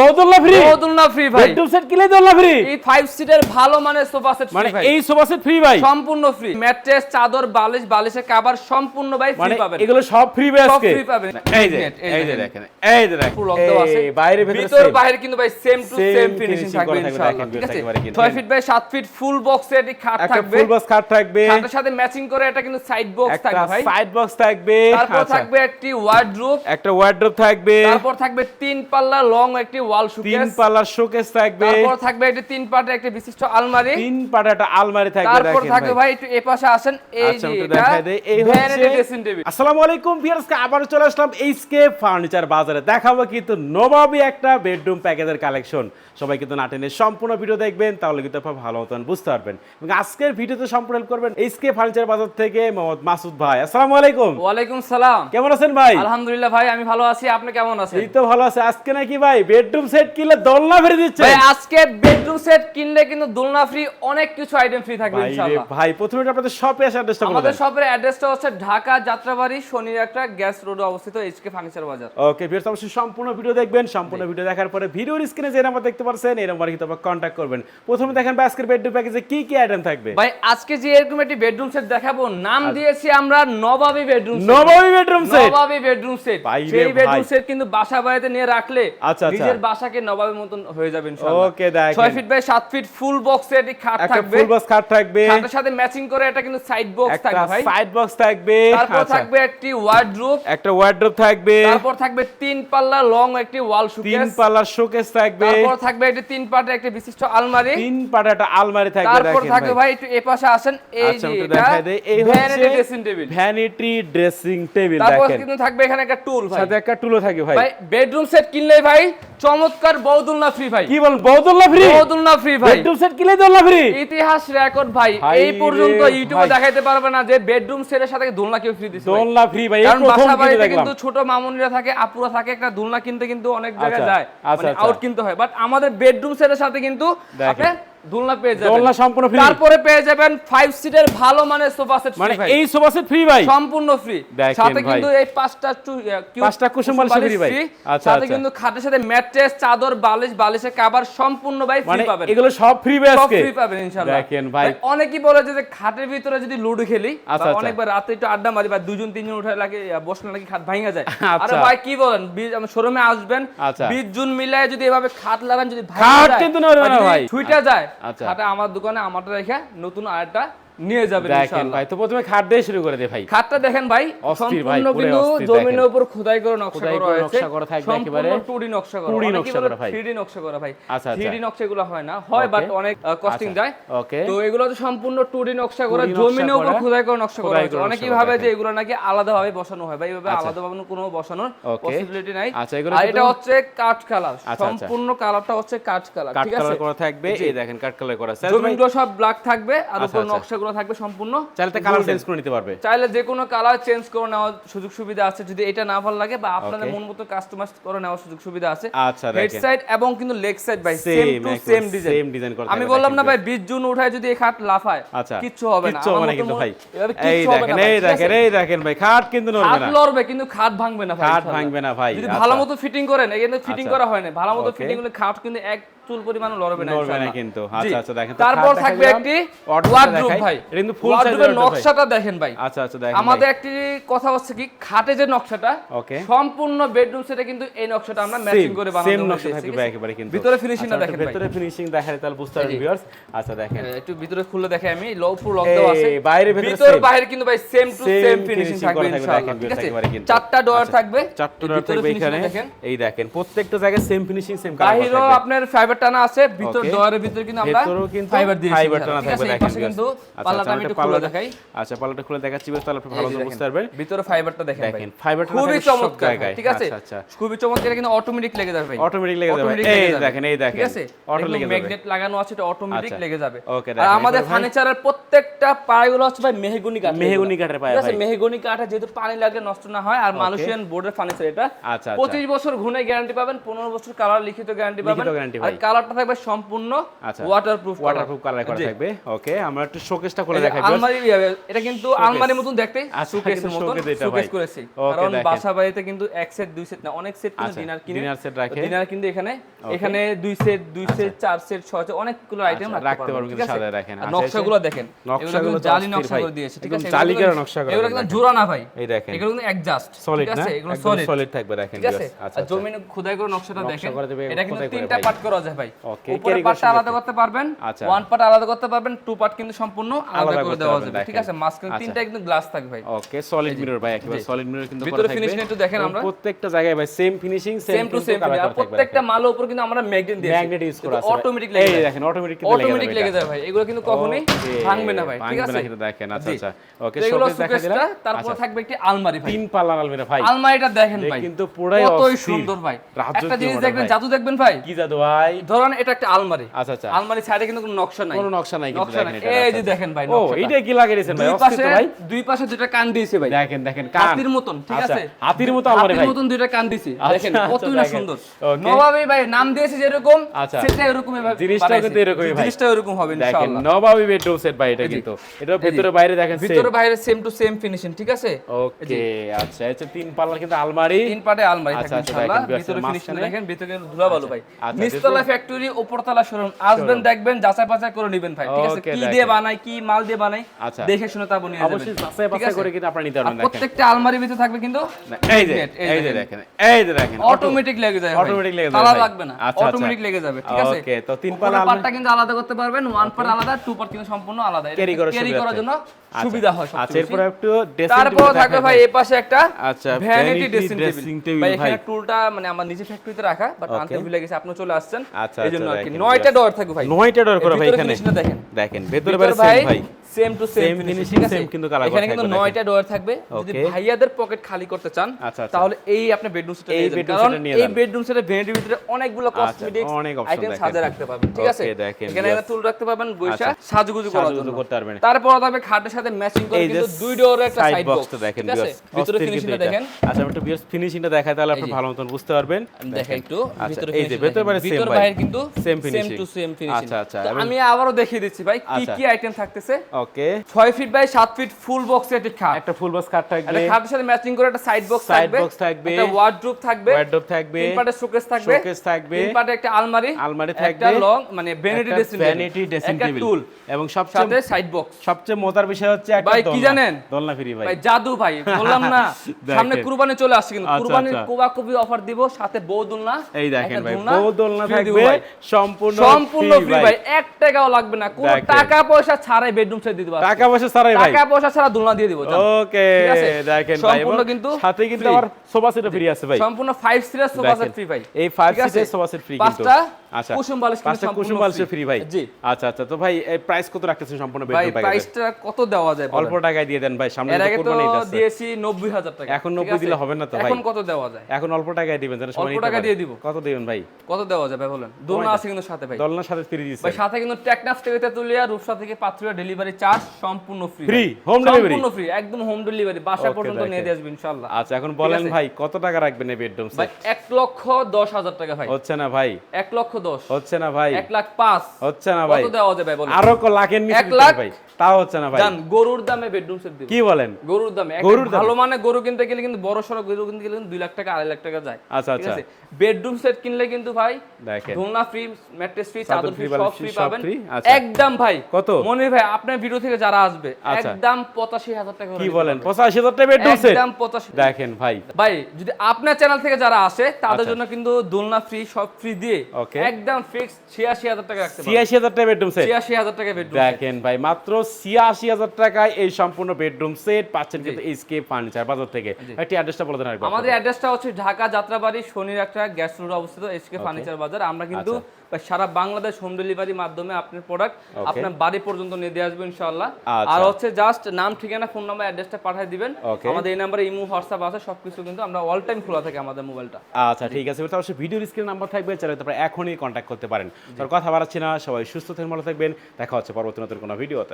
বহুদুল্লাহ free বহুদুল্লাহ free ভাই। Bedroom set কিলে দোল্লা ফ্রি এই ফাইভ সিটের ভালো মানের সোফা সেট মানে এই সোফা সেট ফ্রি ভাই? সম্পূর্ণ ফ্রি ম্যাট্রেস চাদর বালিশ বালিশের কভার সম্পূর্ণ ভাই ফ্রি মানে পাবেন। এগুলো সব ফ্রি ভাই সব আজকে? পাবেন। এই যে এই এই যে। দেখেন। দেখেন এই যে দেখেন। পুরো lock আছে। বাইরে ভেতরে ভিতর বাইরে কিন্তু ভাই সেম টু সেম ফিনিশিং থাকবে ইনশাআল্লাহ ঠিক আছে? 6 ফিট বাই 7 ফিট ফুল বক্সের এই খাট থাকবে। ফুল বক্স কাট থাকবে। খাটের সাথে ম্যাচিং করে এটা কিন্তু সাইড বক্স থাকবে ভাই। সাইড বক্স থাকবে। তারপর আচ্ছা। থাকবে একটি ওয়ার্ডরোব একটা থাকবে। তারপর থাকবে তিন পাল্লা লং একটি ওয়াল তিন শোকেস পাল্লার শোকেস থাকবে। তারপর থাকবে একটি তিন একটি বিশিষ্ট আলমারি। তিন পাটা একটা আলমারি থাকবে তারপর থাকবে ভাই। একটু এপাশে আসেন। এই আচ্ছা যে এটা এই ভ্যানিটি ড্রেসিং টেবিল। আসসালামু আলাইকুম আবার চলে আসলাম এইচকে ফার্নিচার বাজারে। দেখাবো কিন্তু নবাবী একটা বেডরুম প্যাকেজের কালেকশন। সবাই কিন্তু নাটেনে সম্পূর্ণ ভিডিও দেখবেন তাহলে কিন্তু আপনারা ভালো মতন বুঝতে পারবেন। এবং আজকের ভিডিওতে সম্পূর্ণ হেল্প করবেন এইচকে ফার্নিচার বাজার থেকে মোহাম্মদ মাসুদ ভাই। আসসালামু আলাইকুম। ওয়ালাইকুম সালাম। কেমন আছেন ভাই? আলহামদুলিল্লাহ ভাই আমি ভালো আছি। আপনি কেমন আছেন? এই তো ভালো আছে। আজকে নাকি ভাই বেডরুম সেট কিনলে দোলনা ফিরে দিচ্ছে। ভাই আজকে বেডরুম সেট কিনলে কিন্তু দোলনা ফ্রি অনেক কিছু আইটেম ফ্রি থাকবে ইনশাআল্লাহ। ভাই প্রথমে আপনাদের শপে এসে অ্যাড্রেসটা বলে আমাদের শপের অ্যাড্রেসটা হচ্ছে ঢাকা যাত্রাবাড়ি শনির একটা গ্যাস রোডে অবস্থিত এইচকে ফার্নিচার বাজার ওকে ভিউয়ার্স অবশ্যই সম্পূর্ণ ভিডিও দেখবেন সম্পূর্ণ ভিডিও দেখার পরে ভিডিওর স্ক্রিনে যে নাম্বার দেখতে পাচ্ছেন এই নাম্বারে কিন্তু আপনারা কন্ট্যাক্ট করবেন। প্রথমে দেখেন ভাই আজকের বেডরুম প্যাকেজে কি কি আইটেম থাকবে? ভাই আজকে যে এরকম একটি বেডরুম সেট দেখাবো নাম দিয়েছি আমরা নবাবী বেডরুম সেট নবমী বেডরুম সেট নবাবী বেডরুম সেট ভাই সেই বেডরুম সেট কিন্তু বাসা বাড়িতে নিয়ে রাখলে আচ্ছা, আচ্ছা। বাসাকে নবাবের মতন হয়ে যাবে ইনশাআল্লাহ। ওকে দেখেন। 6 ফিট বাই 7 ফিট ফুল বক্সের একটি খাট একটা থাকবে। ফুল বক্স কাট থাকবে। খাটের সাথে ম্যাচিং করে এটা কিন্তু সাইড বক্স থাকবে ভাই। সাইড বক্স থাকবে। তারপর আচ্ছা। থাকবে একটি ওয়ার্ডরোব একটা ওয়ার্ড্রপ থাকবে। তারপর থাকবে তিন পাল্লা লং একটি ওয়াল শোকেস তিন পাল্লার শোকেস থাকবে। তারপর থাকবে একটি তিন পাটের একটি বিশিষ্ট আলমারি। তিন পাটা একটা আলমারি থাকবে তারপর থাকবে ভাই। একটু এপাশে আসেন। এই আচ্ছা যে একটু এটা এই vanity dressing table vanity dressing table দেখেন তারপর কিন্তু থাকবে এখানে একটা টুল ভাই। সাথে একটা টুলও থাকবে ভাই। ভাই বেডরুম সেট কিনলে ভাই চমৎকার বৌদুলনা ফ্রি ভাই। কি বল বহুদুল্লাহ ফ্রি? বৌদুলনা ফ্রি ভাই। বেডরুম সেট কিলে দোলনা ফ্রি? ইতিহাস রেকর্ড ভাই। এই পর্যন্ত ইউটিউবে। দেখাইতে পারবে না যে বেডরুম সেটের সাথে দোলনা কেউ ফ্রি দিছে। দোলনা ফ্রি ভাই এই কারণ প্রথম বাসা বাড়িতে কিন্তু ছোট মামুনিরা থাকে আপুরা থাকে একটা দোলনা কিনতে কিন্তু অনেক জায়গায় আচ্ছা, যায়। আচ্ছা, মানে আচ্ছা। আউট কিনতে হয়। বাট আমাদের বেডরুম সেটের সাথে কিন্তু আপনি দোলনা পেয়ে যাবেন দোলনা সম্পূর্ণ free। তারপরে পেয়ে যাবেন 5 সিটের ভালো মানের সোফা সেট মানে এই সোফা সেট ফ্রি ভাই সম্পূর্ণ ফ্রি সাথে কিন্তু এই পাঁচটা কিউ- পাঁচটা কুসুম বালিশ free ভাই। আচ্ছা, সাথে আচ্ছা। কিন্তু খাটের সাথে ম্যাট্রেস চাদর বালিশ বালিশের কভার সম্পূর্ণ ভাই ফ্রি মানে পাবেন এগুলো সব ফ্রি ভাই সব ফ্রি পাবেন ইনশাআল্লাহ দেখেন ভাই। অনেকেই বলে যে খাটের ভিতরে যদি লুডো খেলি আচ্ছা, বা আচ্ছা। অনেকবার রাতে একটু আড্ডা মারি বা দুজন তিনজন উঠে লাগে বসলে নাকি খাট ভাঙা যায়। আরে ভাই কি বলেন শোরুমে আসবেন আচ্ছা। 20 জুন মিলায় যদি এভাবে খাট লাগান যদি ভাঙা খাট যায়, কিন্তু না ভাই। ছুইটা যায়। খাটে আমার দোকানে আমারটা রেখে নতুন আরেকটা নিয়ে যাবেন ইনশাআল্লাহ। ভাই তো প্রথমে খাট দিয়ে শুরু করে দে ভাই। খাটটা দেখেন ভাই সম্পূর্ণ কিন্তু জমিনের উপর খোদাই করে নকশা করা হয়েছে। নকশা করা থাকবে একেবারে। সম্পূর্ণ 2D নকশা করা। 2D নকশা করা ভাই। 3D নকশা করা ভাই। আচ্ছা, আচ্ছা। 3D নকশা এগুলো হয় না। হয় বাট অনেক কস্টিং আচ্ছা, যায়. তো এগুলো তো সম্পূর্ণ 2D নকশা করা জমিনের উপর খোদাই করে নকশা করা হয়েছে। অনেকেই ভাবে যে এগুলো নাকি আলাদাভাবে বসানো হয় ভাই এইভাবে আচ্ছা। আলাদাভাবে কোনো বসানোর পসিবিলিটি নাই। আচ্ছা, এগুলো আর এটা হচ্ছে কাঠ কালার। আচ্ছা, আচ্ছা। সম্পূর্ণ কালারটা হচ্ছে কাঠ কালার কাট ঠিক আছে? কালার করা থাকবে। এই দেখেন কাট কালার করা। আছে জমিনগুলো সব ব্ল্যাক থাকবে আর আচ্ছা, উপর আচ্ছা। নকশাগুলো থাকবে সম্পূর্ণ। চাইলে কালার চেঞ্জ করে নিতে পারবে। চাইলে যে কোনো কালার চেঞ্জ করে নেওয়ার সুযোগ সুবিধা আছে। যদি এটা না ভালো লাগে বা আপনাদের মন মতো কাস্টমাইজ করে নেওয়ার সুযোগ সুবিধা আছে। আচ্ছা, হেড সাইড এবং কিন্তু লেগ সাইড ভাই same to same design design করা আমি বললাম না ভাই 20 জুন উঠায় যদি এই খাট লাফায় আচ্ছা। কিচ্ছু হবে না। কিচ্ছু হবে না কিন্তু ভাই। এই দেখেন এই দেখেন এই দেখেন ভাই খাট কিন্তু নড়বে খাট না। লড়বে কিন্তু খাট ভাঙবে না ভাই খাট ভাঙবে না ভাই, যদি আচ্ছা। ভালো মতো ফিটিং করেন এখানে ফিটিং আচ্ছা। করা হয় না। ভালো মতো ফিটিং করলে খাট কিন্তু এক চুল পরিমাণ লড়বে না নড়বে না কিন্তু। আচ্ছা, আচ্ছা, দেখেন তারপর থাকবে একটি ওয়ার্ডরোব ভাই। কিন্তু wardrobe ভাই। নকশাটা দেখেন ভাই। আচ্ছা আচ্ছা দেখেন আমাদের একটি কথা হচ্ছে কি খাটে যে নকশাটা Okay. সম্পূর্ণ বেডরুম সেটে কিন্তু এই নকশাটা আমরা ম্যাচিং করে বানানো সেম নকশা থাকবে একেবারে কিন্তু। ভিতরে ফিনিশিংটা আচ্ছা, দেখেন ভাই। ভেতরে ফিনিশিং দেখালে তাহলে বুঝতে পারবেন ভিউয়ার্স আচ্ছা দেখেন। একটু ভিতরে খুলে দেখে আমি। লো পুরো লক দেওয়া আছে। বাইরে ভেতরে। বাইরে কিন্তু ভাই সেম টু সেম ফিনিশিং থাকবে ইনশাআল্লাহ ঠিক আছে? চারটা ডোর আচ্ছা, থাকবে। চারটে ডোর থাকবে এখানে। এই দেখেন প্রত্যেকটা জায়গায় সেম ফিনিশিং সেম কালার আপনার ফাইবার টানা আছে ভিতর কিন্তু আমরা ফাইবার দিয়েছি ফাইবার টানা থাকবে আছে? দেখেন কিন্তু আচ্ছা, পাল্লাটা আচ্ছা, আমি একটু খুলে দেখাই। আচ্ছা পাল্লাটা খুলে দেখাচ্ছি বেশ তাহলে আপনি ভালো বুঝতে পারবেন। ভিতরে ফাইবারটা দেখেন দেখেন ফাইবারটা খুবই চমৎকার ঠিক আছে? আচ্ছা আচ্ছা। খুবই চমৎকার কিন্তু অটোমেটিক লেগে যাবে ভাই। Automatic লেগে যাবে। এই দেখেন, এই দেখেন। ঠিক আছে? Auto লেগে যাবে। ম্যাগনেট লাগানো আছে এটা অটোমেটিক আচ্ছা। লেগে যাবে। আর আমাদের ফার্নিচারের প্রত্যেকটা পায়াগুলো হচ্ছে ভাই মেহগনি কাঠ মেহগনি কাঠের পায়া ভাই। মেহগনি কাঠে যেহেতু পানি লাগলে নষ্ট না হয় আর মালয়েশিয়ান বোর্ডের ফার্নিচার এটা। আচ্ছা, আচ্ছা। পঁচিশ বছর ঘুনে গ্যারান্টি পাবেন পনেরো বছর কালার লিখিত গ্যারান্টি পাবেন। আর। কালারটা থাকবে সম্পূর্ণ আচ্ছা ওয়াটারপ্রুফ ওয়াটারপ্রুফ কালার করা থাকবে। ওকে আমরা একটু শোকেসটা যে দেখাই আলমারি এটা কিন্তু আলমারির মতন দেখতে। আচ্ছা, কিন্তু মতন ভাই। করেছি। কারণ বাসা বাড়িতে কিন্তু এক সেট দুই সেট না অনেক সেট কিন্তু আচ্ছা, ডিনার কিনে dinner set রাখে। ডিনার কিন্তু এখানে। এখানে দুই সেট দুই সেট চার সেট ছয় সেট অনেকগুলো আইটেম আচ্ছা, রাখতে পারবেন কিন্তু সাজায় রাখেন। আচ্ছা, নকশাগুলো দেখেন। নকশাগুলো জালি নকশা করে দিয়েছে ঠিক আছে? জালি করা নকশা করা এগুলো কিন্তু জোড়া না ভাই। এই দেখেন। এগুলো কিন্তু অ্যাডজাস্ট সলিড না? এগুলো সলিড সলিড থাকবে দেখেন ঠিক আছে? আচ্ছা আর আচ্ছা। জমিনে খোদাই করে নকশাটা নকশা দেখেন। এটা কিন্তু তিনটা। পার্ট করা যায়। ভাই। Okay, উপরে carry আলাদা করতে পারবেন আচ্ছা। ওয়ান পার্ট আলাদা করতে পারবেন টু পার্ট কিন্তু সম্পূর্ণ আলাদা করে দেওয়া যাবে ঠিক আছে? মাঝখানে আচ্ছা। তিনটা কিন্তু গ্লাস থাকবে ভাই। ওকে সলিড মিরর ভাই একেবারে সলিড মিরর কিন্তু ভিতরে থাকবে। একটু দেখেন আমরা। প্রত্যেকটা জায়গায় ভাই same finishing same to same আর প্রত্যেকটা মালের উপর কিন্তু আমরা ম্যাগনেট দিয়েছি। ম্যাগনেট ইউজ করা আছে অটোমেটিক লেগে দেখেন অটোমেটিক কিন্তু অটোমেটিক লেগে যায় ভাই। এগুলো কিন্তু কখনোই ভাঙবে না ভাই ঠিক ভাঙবে না দেখেন। আচ্ছা আচ্ছা। ওকে শোকেস দেখা দিলাম। তারপর আচ্ছা, থাকবে একটি আলমারি ভাই। তিন পাল্লার আলমিরা ভাই। আলমারিটা দেখেন ভাই। কিন্তু পুরাই কতই সুন্দর ভাই। একটা জিনিস দেখবেন জাদু দেখবেন ভাই? কি জাদু ভাই? ধরুন এটা একটা আলমারি। আচ্ছা আচ্ছা। আলমারি সাইডে কিন্তু কোনো নকশা নাই। কোনো নকশা নাই কিন্তু এটা এই যে দেখেন ভাই ও। এইটা কি লাগিয়ে দিয়েছেন ভাই? দুই পাশে ভাই দুই পাশে দুইটা কান দিয়েছে ভাই। দেখেন দেখেন কান। হাতির মতন ঠিক আচ্ছা, আছে? হাতির মতো আলমারি ভাই। হাতির মতন দুইটা কান আচ্ছা, দেখেন আচ্ছা, কতই না সুন্দর. নবাবী ভাই নাম দিয়েছে যেরকম আচ্ছা। সেটা এরকমই ভাবে জিনিসটাও বানাইছে। কিন্তু এরকমই ভাই। জিনিসটা এরকম হবে ইনশাআল্লাহ। দেখেন নবাবী বেডরুম সেট ভাই এটা কিন্তু। এটা ভিতরে বাইরে দেখেন ভিতরে বাইরে সেম টু সেম ফিনিশিং ঠিক আছে? ওকে আচ্ছা এটা তিন পাল্লার কিন্তু আলমারি। তিন পাটে আলমারি আচ্ছা, আচ্ছা, ইনশাআল্লাহ। ভিতরে ফিনিশিং দেখেন ভিতরে ধুলা ভালো ভাই। আচ্ছা, নিচতলা ফ্যাক্টরি উপরতলা শোরুম আসবেন দেখবেন যাচাই বাছাই করে নেবেন ভাই ঠিক আছে? কি দিয়ে বানাই কি মাল দিয়ে বানাই আচ্ছা। দেখে শুনে তারপর নিয়ে যাবেন অবশ্যই যাচাই বাছাই করে কিন্তু আপনারা নিতে পারবেন দেখেন। প্রত্যেকটা আলমারির ভিতরে থাকবে কিন্তু এই যে এই যে দেখেন। এই যে দেখেন অটোমেটিক লেগে যায় Automatic লেগে যাবে তালা লাগবে না আচ্ছা, আচ্ছা। অটোমেটিক লেগে যাবে ঠিক আছে? Okay, তো তিন পাল্লা আলমারি- কিন্তু আলাদা করতে পারবেন ওয়ান পার্ট আলাদা টু পার্ট কিন্তু সম্পূর্ণ আলাদা। ক্যারি করার ক্যারি করার জন্য আচ্ছা। সুবিধা হয় আচ্ছা এরপরে। একটু তারপর থাকবে ভাই এই পাশে একটা আচ্ছা, ভ্যানিটি ড্রেসিং টেবিল ভাই। এখানে টুলটা মানে আমার নিজে ফ্যাক্টরিতে রাখা বাট আনতে ভুলে গেছি আপনি চলে আসছেন। আচ্ছা, এই জন্য আচ্ছা, আর কি। নয়টা ডোর থাকবে ভাই। নয়টা ডোর করা ভাই এখানে। দেখেন। দেখেন ভেতরে বাইরে ভাই। সেম টু সেম ফিনিশিং আছে same কিন্তু করা এখানে কিন্তু থাকবে, নয়টা ডোর থাকবে যদি ভাইয়াদের পকেট খালি করতে চান আচ্ছা, আচ্ছা। তাহলে এই আপনি বেডরুম সেটটা এই নিয়ে যাবেন কারণ এই বেডরুম সেটের ভ্যানিটির ভিতরে অনেকগুলো কসমেটিক্স অনেক option আইটেম। সাজিয়ে রাখতে পারবেন ঠিক আছে এখানে. একটা টুল রাখতে পারবেন বৈশা আচ্ছা। সাজুগুজু করার জন্য করতে পারবেন। তারপর থাকবে খাটের সাথে ম্যাচিং করে কিন্তু দুই ডোরের একটা সাইড বক্স বক্সটা দেখেন ভিতরে ফিনিশিংটা দেখেন আচ্ছা আমি একটু ফিনিশিংটা দেখাই তাহলে আপনি ভালো মতন বুঝতে পারবেন দেখেন একটু আচ্ছা, ভিতরে এই যে ভেতর দেখেন। বাইরে ভাই। কিন্তু Same same to same finishing আচ্ছা, আচ্ছা, আমি আবারও দেখিয়ে দিচ্ছি ভাই কি আচ্ছা। কি আইটেম থাকতেছে ওকে ছয় ফিট বাই সাত ফিট ফুল বক্সের একটি খাট। একটা ফুল বক্স কাট থাকবে। একটা খাটের সাথে ম্যাচিং করে একটা সাইড বক্স থাকবে। box থাকবে। একটা ওয়ার্ডরোব থাকবে। ওয়ার্ডরোব থাকবে। তিন পাটে শোকেস থাকবে। শোকেস থাকবে। তিন পাটে একটা আলমারি। আলমারি একটা লং মানে ভ্যানিটি ড্রেসিং vanity dressing একটা table। টুল এবং সাথে সবচেয়ে সাইড বক্স সবচেয়ে মজার বিষয় হচ্ছে একটা ভাই, কি জানেন? দোলনা ফ্রি ভাই। ভাই জাদু ভাই বললাম না। সামনে কুরবানি চলে আসছে কিন্তু। আচ্ছা, কুরবানির। কোবা কবি অফার দিব সাথে বউ দুলনা এই দেখেন ভাই বউ দোলনা থাকবে। সম্পূর্ণ সম্পূর্ণ ফ্রি ভাই। এক টাকাও লাগবে না। কোনো টাকা পয়সা ছাড়াই বেডরুম টাকা পয়সা ছাড়াই ভাই। টাকা পয়সা ছাড়া দোলনা দিয়ে দিব ওকে দেখেন ভাই সম্পূর্ণ কিন্তু সাথে কিন্তু। আবার সোফা ফ্রি আছে ভাই। সম্পূর্ণ five seater sofa set free ভাই। এই ফাইভ ঠিক সোফা সেট ফ্রি কিন্তু। পাঁচটা আচ্ছা। কুসুম বালিশ পাঁচটা কুসুম বালিশ ফ্রি ভাই। জি। আচ্ছা আচ্ছা। তো ভাই এই প্রাইস কত রাখতেছেন সম্পূর্ণ ভাই প্রাইসটা কত দেওয়া যায় অল্প টাকায় দিয়ে দেন ভাই সামনে তো কুরবানি আছে। দিয়েছি নব্বই হাজার টাকা এখন 90 দিলে হবে না তো ভাই। এখন কত দেওয়া যায়? এখন অল্প টাকায় দিবেন যেন অল্প টাকা দিয়ে দিব। কত দিবেন ভাই? কত দেওয়া যায় ভাই বলেন দোলনা আছে কিন্তু সাথে ভাই। দোলনার সাথে ফ্রি দিচ্ছে। ভাই সাথে কিন্তু টেকনাফ থেকে তেতুলিয়া রূপসা থেকে পাত্রিয়া ডেলিভারি চার্জ সম্পূর্ণ ফ্রি Free, home delivery? সম্পূর্ণ ফ্রি একদম হোম ডেলিভারি বাসা পর্যন্ত নিয়ে দিয়ে আসবে ইনশাআল্লাহ। আচ্ছা এখন বলেন ভাই কত টাকা রাখবেন এই বেডরুম ভাই সেট এক লক্ষ দশ হাজার টাকা ভাই। হচ্ছে না ভাই? এক লক্ষ দশ। হচ্ছে না ভাই। এক লাখ পাঁচ। হচ্ছে না ভাই। দেওয়া যাবে আরও লাখের নিচে এক লাখ? ভাই। তাও হচ্ছে না ভাই। জান গরুর দামে বেডরুম সেট দিব। কি বলেন? গরুর দামে। গরুর ভালো মানে গরু কিনতে গেলে কিন্তু বড় সড়ো গরু কিনতে গেলে কিন্তু দুই লাখ টাকা আড়াই লাখ টাকা যায়। আচ্ছা, আচ্ছা। বেডরুম সেট কিনলে কিন্তু ভাই দেখেন। দোলনা ফ্রি ম্যাট্রেস ফ্রি চাদর ফ্রি সব ফ্রি পাবেন। আচ্ছা। একদম ভাই। কত? মনির ভাই আপনার ভিডিও থেকে যারা আসবে আচ্ছা। একদম পঁচাশি হাজার টাকা কি বলেন? পারবে। পঁচাশি হাজার টাকা বেডরুম সেট একদম পঁচাশি দেখেন ভাই। ভাই যদি আপনার চ্যানেল থেকে যারা আসে তাদের আচ্ছা। জন্য কিন্তু দোলনা ফ্রি সব ফ্রি দিয়ে একদম ফিক্স ছিয়াশি হাজার টাকা রাখতে ছিয়াশি হাজার টাকা বেডরুম সেট ছিয়াশি হাজার টাকা বেডরুম দেখেন ভাই মাত্র ছিয়াশি হাজার টাকায় এই সম্পূর্ণ বেডরুম সেট পাচ্ছেন কিন্তু এইচকে ফার্নিচার বাজার থেকে। একটি অ্যাড্রেসটা বলে দেন আমাদের অ্যাড্রেসটা হচ্ছে ঢাকা যাত্রাবাড়ি শনির একটা গ্যাস রোড অবস্থিত এসকে ফার্নিচার বাজার। আমরা কিন্তু আচ্ছা। সারা বাংলাদেশ হোম ডেলিভারি মাধ্যমে আপনার প্রোডাক্ট আপনার বাড়ি পর্যন্ত নিয়ে দিয়ে আসবে ইনশাআল্লাহ। আচ্ছা। আর হচ্ছে জাস্ট নাম ঠিকানা ফোন নাম্বার অ্যাড্রেসটা পাঠিয়ে দিবেন। আমাদের এই নাম্বারে ইমো হোয়াটসঅ্যাপ আছে সবকিছু কিন্তু আমরা অল টাইম খোলা থাকে আমাদের মোবাইলটা আচ্ছা ঠিক আছে। তাহলে অবশ্যই ভিডিওর স্ক্রিন নাম্বার থাকবে চাইলে তারপরে এখনই কন্ট্যাক্ট করতে পারেন। তার কথা বাড়াচ্ছি না সবাই সুস্থ থাকবেন ভালো থাকবেন। দেখা হচ্ছে পরবর্তী নতুন কোনো ভিডিওতে